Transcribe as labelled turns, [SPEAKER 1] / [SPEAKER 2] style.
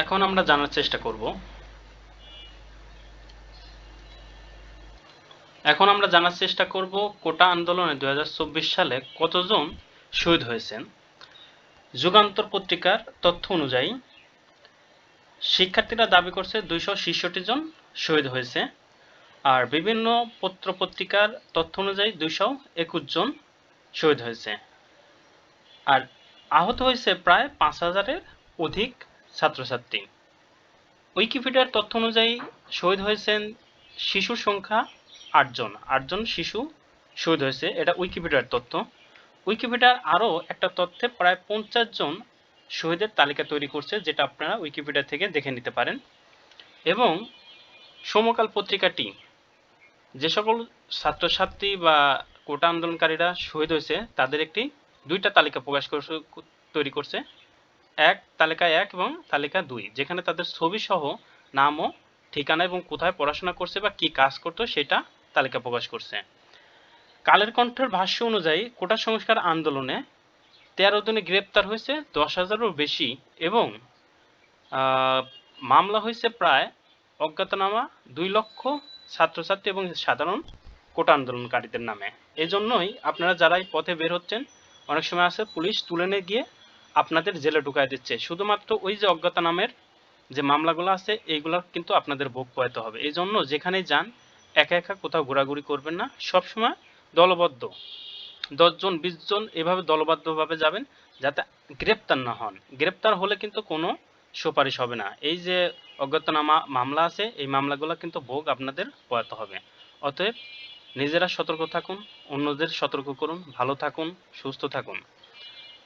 [SPEAKER 1] এখন আমরা জানার চেষ্টা করব। এখন আমরা জানার চেষ্টা করব, কোটা আন্দোলনে দু হাজার চব্বিশ সালে কতজন শহীদ হয়েছেন? যুগান্তর পত্রিকার তথ্য অনুযায়ী শিক্ষার্থীরা দাবি করছে দুইশো জন শহীদ হয়েছে, আর বিভিন্ন পত্র পত্রিকার তথ্য অনুযায়ী দুইশো একুশ জন শহীদ হয়েছে। আর আহত হয়েছে প্রায় পাঁচ হাজারের অধিক ছাত্রছাত্রী। উইকিপিডিয়ার তথ্য অনুযায়ী শহীদ হয়েছেন শিশুর সংখ্যা আটজন। আটজন শিশু শহীদ হয়েছে, এটা উইকিপিডিয়ার তথ্য। উইকিপিডিয়ার আরও একটা তথ্যে প্রায় পঞ্চাশ জন শহীদের তালিকা তৈরি করছে, যেটা আপনারা উইকিপিডিয়া থেকে দেখে নিতে পারেন। এবং সমকাল পত্রিকাটি, যে সকল ছাত্রছাত্রী বা কোটা আন্দোলনকারীরা শহীদ হয়েছে, তাদের একটি, দুইটা তালিকা প্রকাশ তৈরি করছে। এক, তালিকা এক এবং তালিকা দুই, যেখানে তাদের ছবি সহ নাম ও ঠিকানা এবং কোথায় পড়াশোনা করছে বা কি কাজ করতো সেটা তালিকা প্রকাশ করছে। কালের কণ্ঠের ভাষ্য অনুযায়ী, কোটা সংস্কার আন্দোলনে তেরো দিনে গ্রেপ্তার হয়েছে, দশ হাজারও বেশি এবং মামলা হয়েছে প্রায় অজ্ঞাতনামা দুই লক্ষ ছাত্রছাত্রী এবং সাধারণ কোটা আন্দোলনকারীদের নামে। এজন্যই আপনারা যারা এই পথে বের হচ্ছেন, অনেক সময় আছে পুলিশ তুলে নিয়ে গিয়ে আপনাদের জেলে ঢুকাই দিচ্ছে। শুধুমাত্র ওই যে অজ্ঞাতনামের যে মামলাগুলো আছে, এইগুলো কিন্তু আপনাদের ভোগ পোহাতে হবে। এই জন্য যেখানেই যান, একা একা কোথাও ঘোরাঘুরি করবেন না। সবসময় দলবদ্ধ। দশজন বিশ জন এভাবে দলবদ্ধভাবে যাবেন যাতে গ্রেপ্তার না হন। গ্রেপ্তার হলে কিন্তু কোনো সুপারিশ হবে না। এই যে অজ্ঞাতনামা মামলা আছে, এই মামলাগুলো কিন্তু ভোগ আপনাদের পোহাতে হবে। অতএব নিজেরা সতর্ক থাকুন, অন্যদের সতর্ক করুন, ভালো থাকুন, সুস্থ থাকুন।